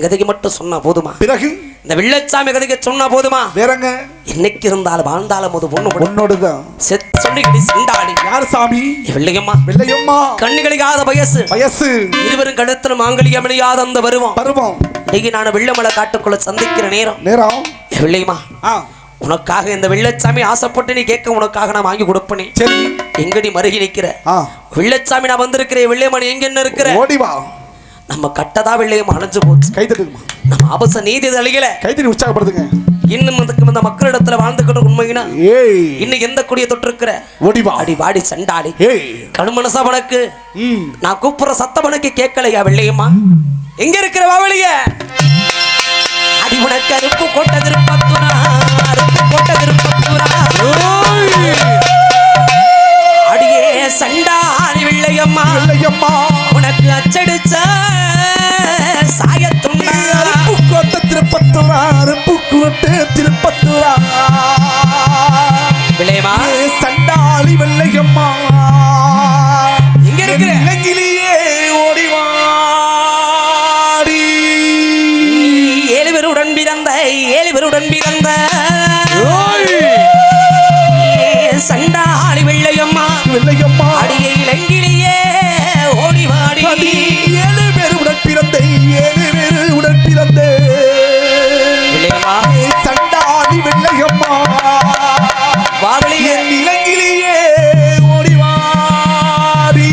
கதைக்கு மட்டும் சொன்னா போதுமா? பிறகு? இந்த வெள்ளச்சாமி கதைக்கு சொன்னா போதுமா? வேறங்க? என்னைக்கு இருந்தாலும் வாழ்ந்தாலும் அது பொண்ணு உன்னோடுதான். செத் சொல்லிக்கிடி சிண்டாடி யார் சாமி? வெள்ளையம்மா. வெள்ளையம்மா. கண்ணுகளிக்காத வயசு. வயசு. இருவரும் கழுத்துல மாங்கலியம் அணியாத அந்த வருவோம் பருவம். இன்னைக்கு நான் வெள்ளமலை காட்டுக்குள்ள சந்திக்கிற நேரம். நேரம். வெள்ளையம்மா. உனக்காக இந்த வெள்ளச்சாமி ஆசைப்பட்டு நீ கேட்க உனக்காக நான் வாங்கி கொடுப்பனே. சரி. எங்கடி மருகி நிக்கிற? வெள்ளச்சாமி நான் வந்திருக்கிறேன். வெள்ளையம்மா நீ எங்க என்ன இருக்கிற? ஓடி வா. நம்ம கட்டதா வெள்ளையம்மா அணைஞ்சு போச்சு. கை தட்டுமா நம்ம ஆபச நீதி அழிகல கை தட்டி உற்சாகப்படுத்துங்க. இன்னும் இந்த இந்த மக்களிடத்துல வாழ்ந்துக்கிட்டு உண்மையினா ஏய். இன்னும் எந்த கொடிய தொட்டு இருக்கிற ஓடி வா. அடி வாடி சண்டாடி ஏய். கடுமனசா ம். நான் கூப்பிடுற சத்த பணக்கு கேட்கலையா வெள்ளையம்மா? எங்க இருக்கிற வாவலிய அடி உனக்கு அருப்பு கோட்ட திருப்பத்துரா அருப்பு கோட்ட திருப்பத்துரா ஏழு பேருடன் பிறந்த ஏ சண்டாளி வெள்ளையம்மா? வெள்ளையம்மா! அடியை இலங்கிலேயே ஓடி வாடி. ஏழு பேர் உடன் பிறந்தே ஏழு பேர் உடன் பிறந்தே ஏ சண்டாளி வெள்ளையம்மா? வாவலியே இலங்கிலேயே ஓடி வாடி.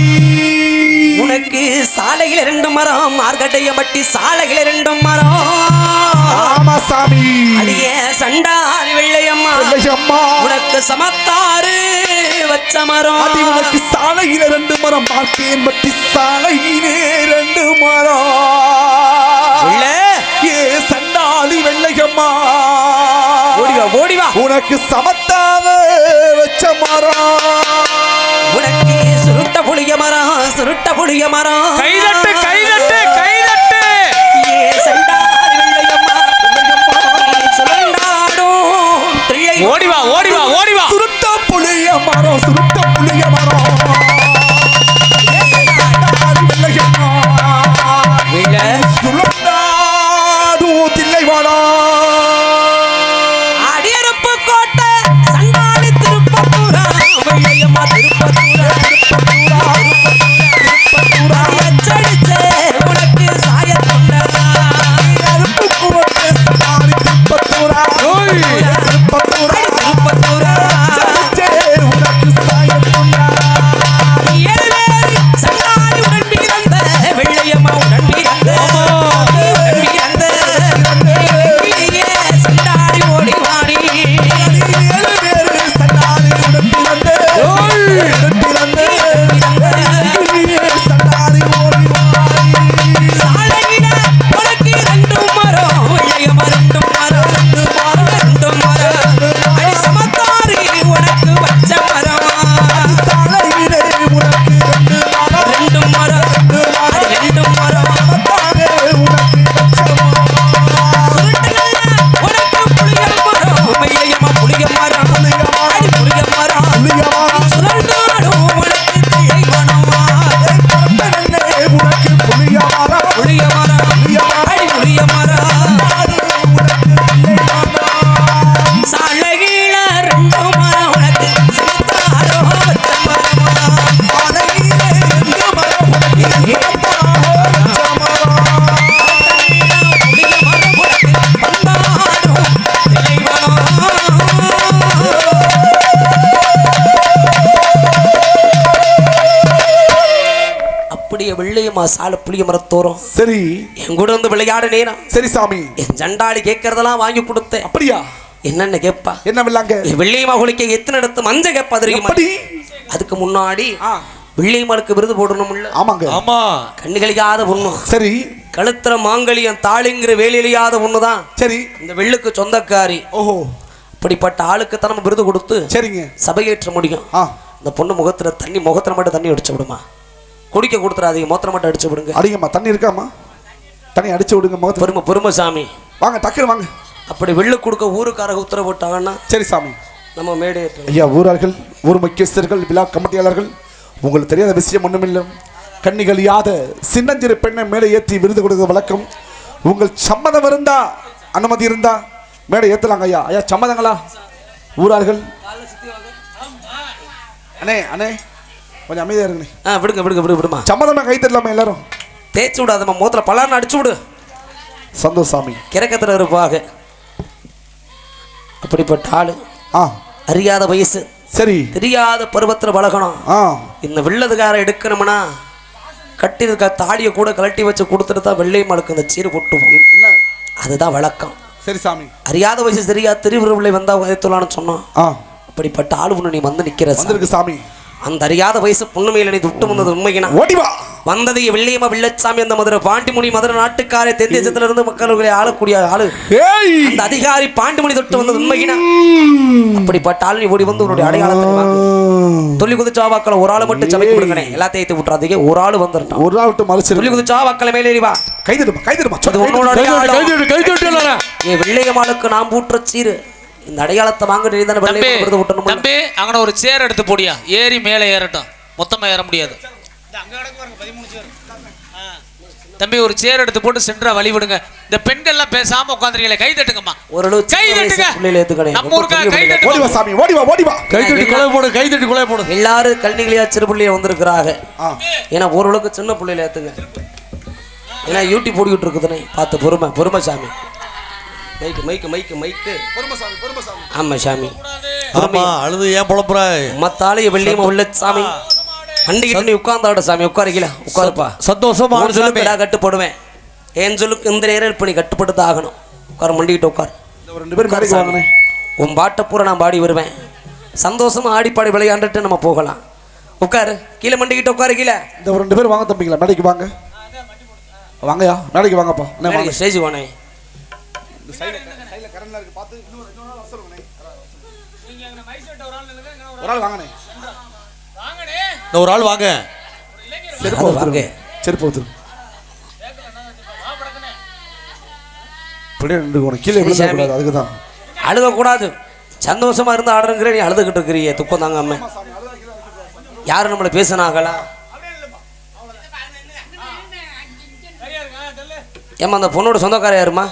உனக்கு சாலையில் இரண்டு மரம் மார்கட்டைய மட்டி சாலையில் இரண்டு மரம். ஆமா சாமி அடிய சண்டாளி வெள்ளையம்மா. வெள்ளையம்மா. உனக்கு சமத்தாறு வச்ச மரம். அடி உனக்கு சாலையில ரெண்டு மரம். பார்க்கேன் பற்றி சாலையிலே ரெண்டு மரம். ஏ சண்டாளி வெள்ளையம்மா. ஓடி வா ஓடி வா உனக்கு சமத்தாக வச்ச மரம். உனக்கு சுருட்ட புளிய மரம் சுருட்ட புளிய மரம். ஓடி வா ஓடி வா ஓடி வா சுருத்த புளிய மரம் சுருட்ட புளிய வெள்ளையம்மா சால புளிய மரத்தோறும் சரி. என் கூட வந்து விளையாட நேரம் சரி சாமி. என் ஜண்டாளி கேட்கறதெல்லாம் வாங்கி கொடுத்தேன். அப்படியா? என்னன்னு கேட்பா என்ன வில்லாங்க வெள்ளையம்மா குளிக்க எத்தனை இடத்து மஞ்ச கேட்பா தெரியுமா? அதுக்கு முன்னாடி ஆ, வெள்ளையம்மாளுக்கு விருது போடணும்ல. ஆமாங்க. ஆமா. கண்ணுகளிக்காத பொண்ணு. சரி. கழுத்துற மாங்கலியம் தாளிங்கிற வேலையிலியாத பொண்ணுதான். சரி. இந்த வெள்ளுக்கு சொந்தக்காரி. ஓஹோ. இப்படிப்பட்ட ஆளுக்கு தான் நம்ம விருது கொடுத்து சரிங்க. சபையேற்ற முடியும். இந்த பொண்ணு முகத்துல தண்ணி முகத்துல மட்டும் தண்ணி அடிச்சு விடுமா? குடிக்க கொடுத்துறாதீங்க. முகத்துல மட்டும் அடிச்சு விடுங்க. அடிங்கம்மா தண்ணி இருக்காம்மா? தண்ணி அடிச்சு விடுங்க முகத்து பொறுமை பொறுமை சாமி. வாங்க டக்குனு வாங்க. அப்படி வெள்ளு கொடுக்க ஊருக்காரங்க உத்தரவு போட்டாங்கன்னா சரி சாமி. நம்ம மேடையேற்ற ஐயா ஊரார்கள் ஊர் முக்கியஸ்தர்கள் விழா கமிட்டியாளர்கள் உங்களுக்கு தெரியாத விஷயம் ஒன்றுமில்லை கண்ணிகள் யாத சின்னஞ்சிறு பெண்ணை மேலே ஏற்றி விருது கொடுக்க வழக்கம். உங்கள் சம்மதம் இருந்தா அனுமதி இருந்தா மேடை ஏத்தலாங்க ஐயா. ஐயா சம்மதங்களா? ஊரார்கள். அண்ணே அண்ணே. கொஞ்சம் அமைதியா இருங்கண்ணே. ஆ விடுங்க விடுங்க விடு விடுமா. சம்மதமா கை தரலாமா எல்லாரும்? தேய்ச்சி விடாதம்மா மூத்துல பலான்னு அடிச்சு விடு. சந்தோஷ் சாமி. கிறக்கத்தில் இருப்பாக. அப்படிப்பட்ட ஆளு. ஆ. அறியாத வயசு. சரி. தெரியாத பருவத்தில் பழகணும். ஆ. இந்த வெள்ளதுக்கார எடுக்கணும்னா கட்டியிருக்க தாடியை கூட கழட்டி வச்சு கொடுத்துட்டு தான் வெள்ளை மழுக்கு இந்த சீரு கொட்டுவோம். என்ன அதுதான் வழக்கம். சரி சாமி. அறியாத வயசு தெரியாத திருவிழை வந்தா உதயத்துலான்னு சொன்னோம் ஆ. அப்படிப்பட்ட ஆளு ஒண்ணு நீ வந்து நிக்கிற சாமி. அந்த அறியாத வயசு பொண்ணுமையில நீ துட்டு வந்தது உண்மையினா? ஓடி வா வந்தது வெள்ளையம்மா வெள்ளச்சாமி அந்த மதுரை பாண்டிமுனி மதுரை நாட்டுக்காரே தென் தேசத்துல இருந்து மக்களை ஆளக்கூடிய ஆளு. அந்த அதிகாரி பாண்டிமுனி தொட்டு வந்தது உண்மையினா? அப்படிப்பட்ட ஆள் ஓடி வந்து உன்னுடைய அடையாளத்தை. துள்ளி குதிச்சா வாக்களை ஒரு ஆளு மட்டும் சமைக்க விடுங்கனே எல்லாத்தையும் ஏத்தி விட்டுறாதீங்க. ஒரு ஆளு வந்துட்டான் ஒரு நாள் விட்டு மறைச்சிரு. துள்ளி குதிச்சா வாக்களை மேலே ஏறி வா. கை தருமா கை தருமா அது உன்னோட கை தட்டு கை அடையாளம். தட்டு கை தட்டு எல்லாரும். ஏ வெள்ளையம்மாளுக்கு நாம் பூட்டுற சீரு. இந்த அடையாளத்தை வாங்க நீ தானே விருது விட்டணும் தம்பி அங்கன ஒரு சேர் எடுத்து போடியா. ஏறி மேலே ஏறட்டும். மொத்தமா ஏற முடியாது. தம்பி ஒரு சேர் எடுத்து போட்டு சென்றா வழி விடுங்க. இந்த பெண்கள்லாம் பேசாம உட்காந்துருக்கீங்களே கை தட்டுங்கம்மா. ஓரளவு கை தட்டுங்க. நம்ம ஊருக்கா கை ஓடி தட்டுங்க. வா சாமி ஓடி வா ஓடி வா கை தட்டி கொலை போடு கை தட்டி கொலை போடு. எல்லாரும் கல்விகளையா சிறு பிள்ளைய வந்திருக்கிறாங்க. ஏன்னா ஓரளவுக்கு சின்ன பிள்ளையில ஏத்துங்க. ஏன்னா யூடியூப் போட்டுக்கிட்டு இருக்குதுனே பார்த்து பொறுமை பொறுமை சாமி. மைக்கு மைக்கு மைக்கு மைக்கு ஆமா சாமி. ஆமா அழுது ஏன் புலப்புற மத்தாலைய வெள்ளியம்மா உள்ள சாமி. அண்டிக்கிட்டு நீ உட்கார்ந்தாட சாமி உட்காருக்கீல உட்காருப்பா. சந்தோஷமா சொல்லுக்கு நான் கட்டுப்படுவேன். ஏன் இந்த நேரம் இப்ப நீ கட்டுப்பட்டு தான் ஆகணும். உட்கார மண்டிக்கிட்டு உட்கார். ஒரு ரெண்டு பேரும் மேடைக்கு வாங்கண்ணே உன் பாட்டை பூரா நான் பாடி வருவேன். சந்தோஷமா ஆடிப்பாடி விளையாண்டுட்டு நம்ம போகலாம். உட்காரு கீழே மண்டிக்கிட்டு உட்காரு கீழே. இந்த ஒரு ரெண்டு பேரும் வாங்க தம்பிங்களா மேடைக்கு வாங்க. வாங்கயா மேடைக்கு வாங்கப்பா. போனே ஒரு ஆள் வாங்கண்ணே. இந்த ஒரு ஆள் வாங்க. செருப்பு வாங்க. செருப்பு ஒருத்தருங்க இப்படியே நின்று போகணும் கீழே சரி, விழுந்துடக்கூடாது சாமி. அதுக்கு தான் அழுக கூடாது சந்தோஷமா இருந்து ஆடுறங்கிற நீ அழுதுகிட்டு இருக்கிறியே. துக்கம் தாங்க அம்மா. யாரு நம்மளை பேசுனாங்களா? ஏம்மா அந்த பொண்ணோட சொந்தக்கார யாருமா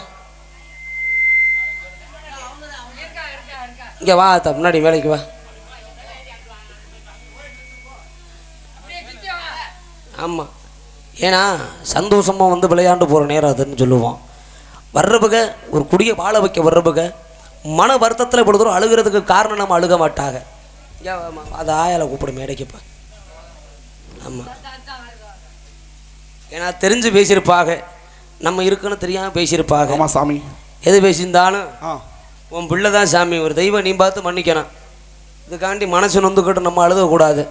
இங்க வா அத்தை, முன்னாடி வேலைக்கு வா. ஆமாம் ஏன்னா சந்தோஷமாக வந்து விளையாண்டு போகிற நேரம் அதுன்னு சொல்லுவோம். வர்றபுக ஒரு குடியை வாழ வைக்க வர்றபுக மன வருத்தத்தில் இவ்வளோ தூரம் அழுகிறதுக்கு காரணம் நம்ம அழுக மாட்டாங்க. அது ஆயால கூப்பிடு மேடைக்குப்பா ஆமாம் ஏன்னா தெரிஞ்சு பேசியிருப்பாங்க. நம்ம இருக்குன்னு தெரியாமல் பேசியிருப்பாங்க. ஆமா சாமி. எது பேசியிருந்தாலும் ஆ. உன் பிள்ளை தான் சாமி ஒரு தெய்வம் நீ பார்த்து மன்னிக்கணும். இதுக்காண்டி மனசு நொந்துக்கிட்டு நம்ம அழுகக்கூடாது.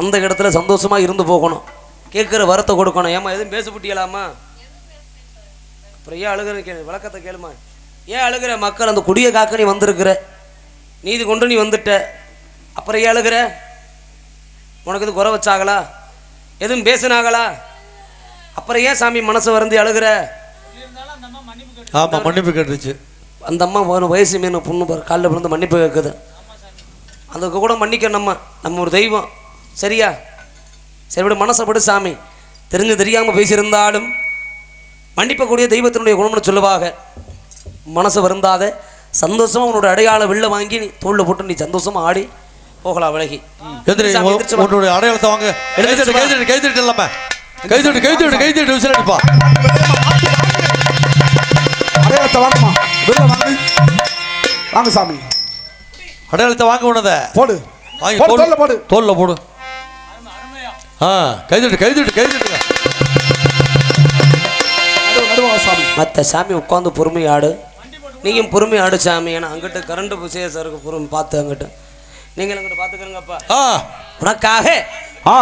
அந்த இடத்துல சந்தோஷமாக இருந்து போகணும். கேட்குற வரத்தை கொடுக்கணும். ஏம்மா எதுவும் பேசப்பட்டியலாமா அப்புறம் ஏன் அழுகிற கேளு விளக்கத்தை கேளுமா? ஏன் அழுகிற? மக்கள் அந்த குடியை காக்க நீ வந்திருக்கிற. நீதி கொண்டு நீ வந்துட்ட. அப்புறம் ஏன் அழுகிற? உனக்கு இது குறை வச்சாங்களா? எதுவும் பேசுனாங்களா? அப்புறம் ஏன் சாமி மனசு வருந்தி அழுகிற? ஆமாம் மன்னிப்பு கேட்டுச்சு. அந்த அம்மா ஒரு வயசு மீன் பொண்ணு பாரு காலில் விழுந்து மன்னிப்பு கேட்குது. அதுக்கு கூட மன்னிக்க நம்ம நம்ம ஒரு தெய்வம். சரியா? சரி விட மனசை படு சாமி. தெரிஞ்சு தெரியாமல் பேசியிருந்தாலும் மன்னிப்பக்கூடிய தெய்வத்தினுடைய குணம்னு சொல்லுவாங்க. மனசு வருந்தாத சந்தோஷமா உன்னோட அடையாள வெளில வாங்கி நீ தோளில் போட்டு நீ சந்தோஷமா ஆடி போகலாம் விலகி. உன்னுடைய அடையாளத்தை வாங்க கை எந்திரிச்சு தட்டு வா. கை தட்டு கை தட்டு இல்லாம கை தட்டு கை தட்டு கை தட்டு விசில் அடிப்பா. அடையாளத்தை வாங்கம்மா வாங்க. வாங்க சாமி. அடையாளத்தை வாங்க உனத. போடு. வாங்கி தோல்ல போடு. தோல்ல போடு. ஆ கை தட்டு கை தட்டு கை தட்டுங்க நடுவா, நடுவா சாமி. மற்ற சாமி உட்காந்து பொறுமை ஆடு. நீயும் பொறுமை ஆடு சாமி. ஏன்னா அங்கிட்டு கரண்ட் விசேஷம் இருக்கு பொறுமை பார்த்து அங்கிட்டு. நீங்கள் அங்கிட்டு பார்த்துக்கிறங்கப்பா ஆ. உனக்காக ஆ.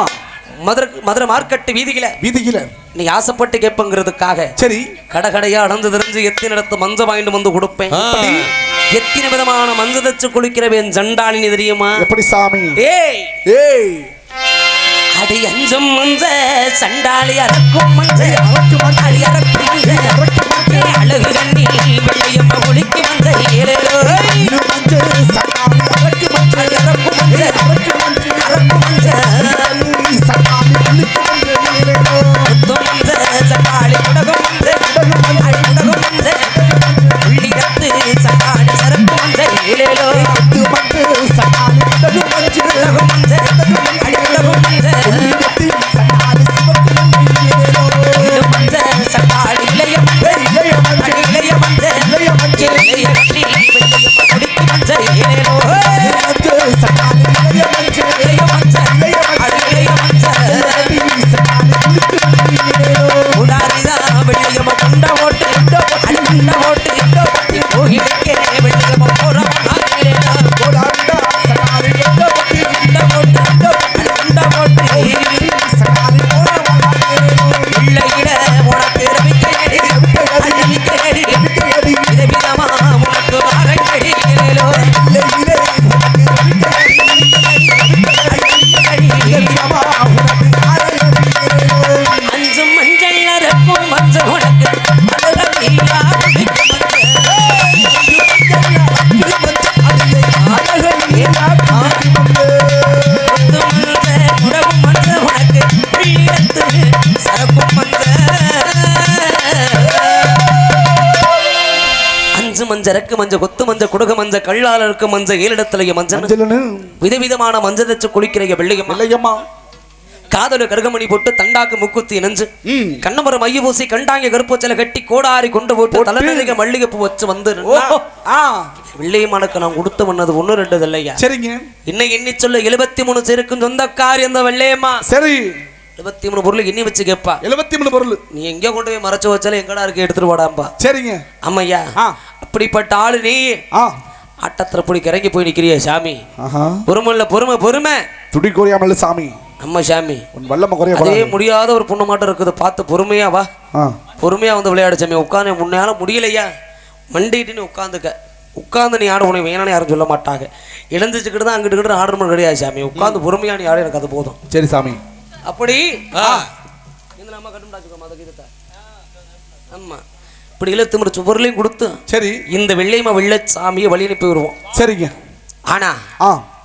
மதுரை மதுரை மார்க்கெட்டு வீதியில வீதியில. நீ ஆசைப்பட்டு கேட்பங்கிறதுக்காக சரி. கடை கடையா அடந்து தெரிஞ்சு எத்தனை இடத்து மஞ்ச வாங்கிட்டு வந்து கொடுப்பேன். எத்தனை விதமான மஞ்ச தச்சு குளிக்கிறவன் ஜண்டாளினி தெரியுமா? எப்படி சாமி? ஏய். ஏய். அடி அஞ்சம் மஞ்ச சண்டாளி அறக்கும் மஞ்ச. அடி அறக்கும் மஞ்ச. அழகு கண்ணி வெள்ளையம்மா குளிக்கு மஞ்ச. ஏழேலோ மஞ்சள் சட்டாமி அரைக்கு மஞ்சள் அடி அறக்கும் மஞ்ச. அறக்கும் மஞ்ச. சட்டாமி அழுக்கு மஞ்சள் மஞ்ச குடுக மஞ்ச ஏழிடத்திலேயே மஞ்சள். விதவிதமான மஞ்சள் தச்சு குளிக்கிறைய வெள்ளையம்மா. இல்லையம்மா காதல கருகமணி போட்டு தண்டாக்கு முக்குத்தி இணைஞ்சு. கண்ணமரம் மைய பூசி கண்டாங்க கருப்பூச்சல கட்டி கோடாரி கொண்டு போட்டு தலைநடிக மல்லிகை பூ வச்சு வந்து. வெள்ளையம்மானுக்கு நான் கொடுத்து பண்ணது ஒண்ணு ரெண்டு இல்லையா? சரிங்க. இன்னும் எண்ணி சொல்ல எழுபத்தி மூணு செருக்கும் சொந்தக்காரி அந்த வெள்ளையம்மா. சரி. எழுபத்தி மூணு பொருள் எண்ணி வச்சு கேப்பா எழுபத்தி மூணு பொருள். நீ எங்க கொண்டு போய் மறைச்சு வச்சாலும் எங்கடா இருக்கு எடுத்துட்டு போடாம்பா சரிங்க. ஆமையா அப்படிப்பட்ட ஆளு நீ. ஆட்டத்துல போய் கிறங்கி போய் நிக்கிறிய சாமி. பொறுமை பொறுமை பொறுமை. துடி குறையாமல் சாமி. நம்ம சாமி. உன் வல்லம குறைய அதே முடியாத ஒரு பொண்ணு மாட்டம் இருக்குது. பார்த்து பொறுமையா வா. பொறுமையா வந்து விளையாடு சாமி. உட்காந்து முன்னால முடியலையா? மண்டிட்டு நீ உட்காந்துக்க. உட்காந்து நீ ஆட உனக்கு வேணான்னு யாரும் சொல்ல மாட்டாங்க. இழந்துச்சுக்கிட்டு தான் அங்கிட்டு கிட்ட ஆடுறது கிடையாது சாமி. உட்காந்து பொறுமையா நீ ஆட எனக்கு அது போதும். சரி சாமி. அப்படி? ஆ. இந்த நம்ம கட்டும்டாச்சுக்கோ மத கீதத்தை ஆமா. இப்படி இழுத்து முடிச்சு பொருளையும் கொடுத்து சரி. இந்த வெள்ளையம்மா வெள்ளச்சாமியை வழி அனுப்பி வருவோம் சரிங்க. ஆனா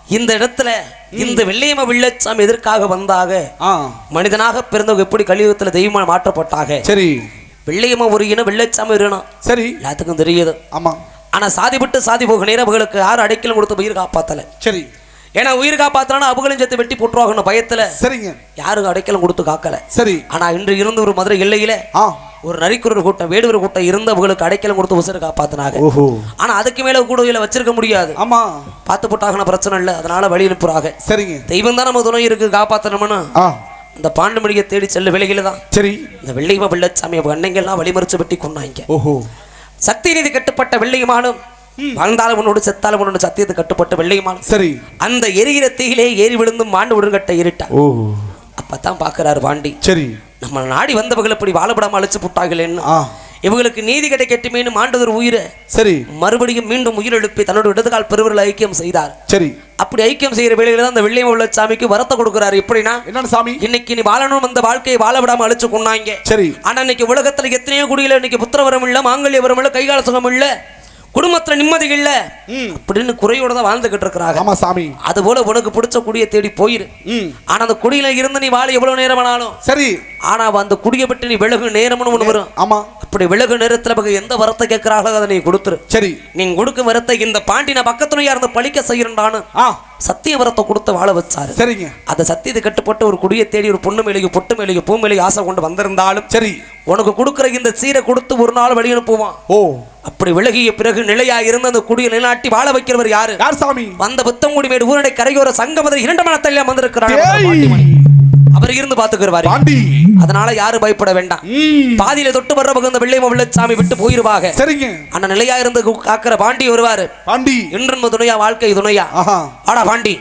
இந்த இடத்துல இந்த வெள்ளையம்மா வெள்ளச்சாமி எதற்காக வந்தாக? மனிதனாக பிறந்தவங்க எப்படி கலியுகத்துல தெய்வமா மாற்றப்பட்டாக? சரி. வெள்ளையம்மா ஒரு இனம் வெள்ளச்சாமி இருக்கணும் சரி. எல்லாத்துக்கும் தெரியுது. ஆமா. ஆனா சாதி விட்டு சாதி போக நேரவர்களுக்கு யாரும் அடைக்கலம் கொடுத்து உயிர் காப்பாத்தல? சரி. ஏன்னா உயிர் காப்பாத்தனா அவங்களும் சேர்த்து வெட்டி போட்டுருவாங்கன்னு பயத்துல சரிங்க. யாரும் அடைக்கலம் கொடுத்து காக்கல. சரி. ஆனா இன்று இருந்த ஒரு மதுரை எல்லையில ஒரு நரிக்குறர் கூட்டம் வேடுவர் கூட்டம் இருந்தவங்களுக்கு அடைக்கலம் கொடுத்து உசுறு காப்பாத்தினாங்க. ஆனா அதுக்கு மேல கூட வச்சிருக்க முடியாது. ஆமா. பார்த்து போட்டாங்கன்னா பிரச்சனை இல்லை அதனால வழி அனுப்புறாங்க. சரிங்க. தெய்வம் தான் நம்ம துணை இருக்கு காப்பாத்தணும்னு. இந்த பாண்டுமணியை தேடி செல்ல வேலையில தான். சரி. இந்த வெள்ளையம்மா வெள்ளச்சாமி அன்னைங்கெல்லாம் வழிமறிச்சு வெட்டி கொண்டாங்க ஓஹோ. சக்தி நீதி கட்டுப்பட்ட வெள்ளையமானும் வாழ்ந்தாலும் உன்னோடு செத்தாலும் உன்னோட சத்தியத்தை கட்டுப்பட்ட வெள்ளையமானும் சரி. அந்த எரிகிற தீயிலே ஏறி விழுந்து மாண்டு விடுங்கட்ட இருட்டா ஓ. அப்பதான் பாக்குறாரு பாண்டி சரி. நம்ம நாடி வந்தவர்கள் இப்படி வாழப்படாம அழைச்சு புட்டாங்களேன்னு இவங்களுக்கு நீதி கிடைக்கட்டுமேனு மாண்டதொரு உயிரை. சரி. மறுபடியும் மீண்டும் உயிர் எழுப்பி தன்னோட இடதுகால் பெருவரில் ஐக்கியம் செய்தார். சரி. அப்படி ஐக்கியம் செய்யற வேளையில தான் அந்த வெள்ளையம் உள்ள சாமிக்கு வரத்தை கொடுக்குறாரு. எப்படின்னா என்னன்னு சாமி? இன்னைக்கு நீ வாழணும் அந்த வாழ்க்கையை வாழ விடாம அழிச்சு கொண்டாங்க சரி. ஆனா இன்னைக்கு உலகத்துல எத்தனையோ குடியில இன்னைக்கு புத்திரவரம் இல்ல மாங்கல்ய வரம் இல்ல கைகால சுகம் இல்ல. குடும்பத்துல நிம்மதி இல்ல. அப்படின்னு குறையோட தான் வாழ்ந்துகிட்டு இருக்கிறாங்க. ஆமா சாமி. அது போல உனக்கு பிடிச்ச குடியை தேடி போயிரு. ஆனா அந்த குடியில இருந்து நீ வாழ எவ்வளவு நேரம் ஆனாலும் சரி. ஆனா அந்த குடியை விட்டு நீ விலகு நேரம்னு ஒண்ணு வரும். ஆமா. அப்படி விலகு நேரத்துல அவங்க எந்த வரத்தை கேட்கிறாங்களோ அதை நீ கொடுத்துரு. சரி. நீங்க கொடுக்கும் வரத்தை இந்த பாண்டி நான் பக்கத்துலயா இருந்து பழிக்க செய்யறான்னு ஆ. சத்திய வரத்தை கொடுத்து வாழ வச்சாரு. சரிங்க. அந்த சத்தியத்தை கட்டுப்பட்டு ஒரு குடியை தேடி ஒரு பொண்ணு மேலேக்கு பொட்டு மேலேக்கு பூ மேலேக்கு ஆசை கொண்டு வந்திருந்தாலும் சரி. உனக்கு கொடுக்குற இந்த சீரை கொடுத்து ஒரு நாள் வழி அனுப்புவான். ஓ. அப்படி விலகிய பிறகு நிலையா இருந்து அந்த குடியை நிலைநாட்டி வாழ வைக்கிறவர் யாரு? யார் சாமி? வந்த புத்தங்குடி மேடு ஊரடை கரையோர சங்கமதர் இரண்டு மனத்தில் வந்திருக்கிறார் பாத்துக்கிறவாரு பாண்டி. அதனால யாரும் பயப்பட வேண்டாம். பாதியில தொட்டு வர்றவங்க இந்த வெள்ளை வெள்ளச்சாமி விட்டு போயிருவாங்க சரிங்க. ஆனா நிலையா இருந்து காக்கிற பாண்டி வருவாரு பாண்டி. என்றும் துணையா வாழ்க்கை துணையா. ஆடா பாண்டி.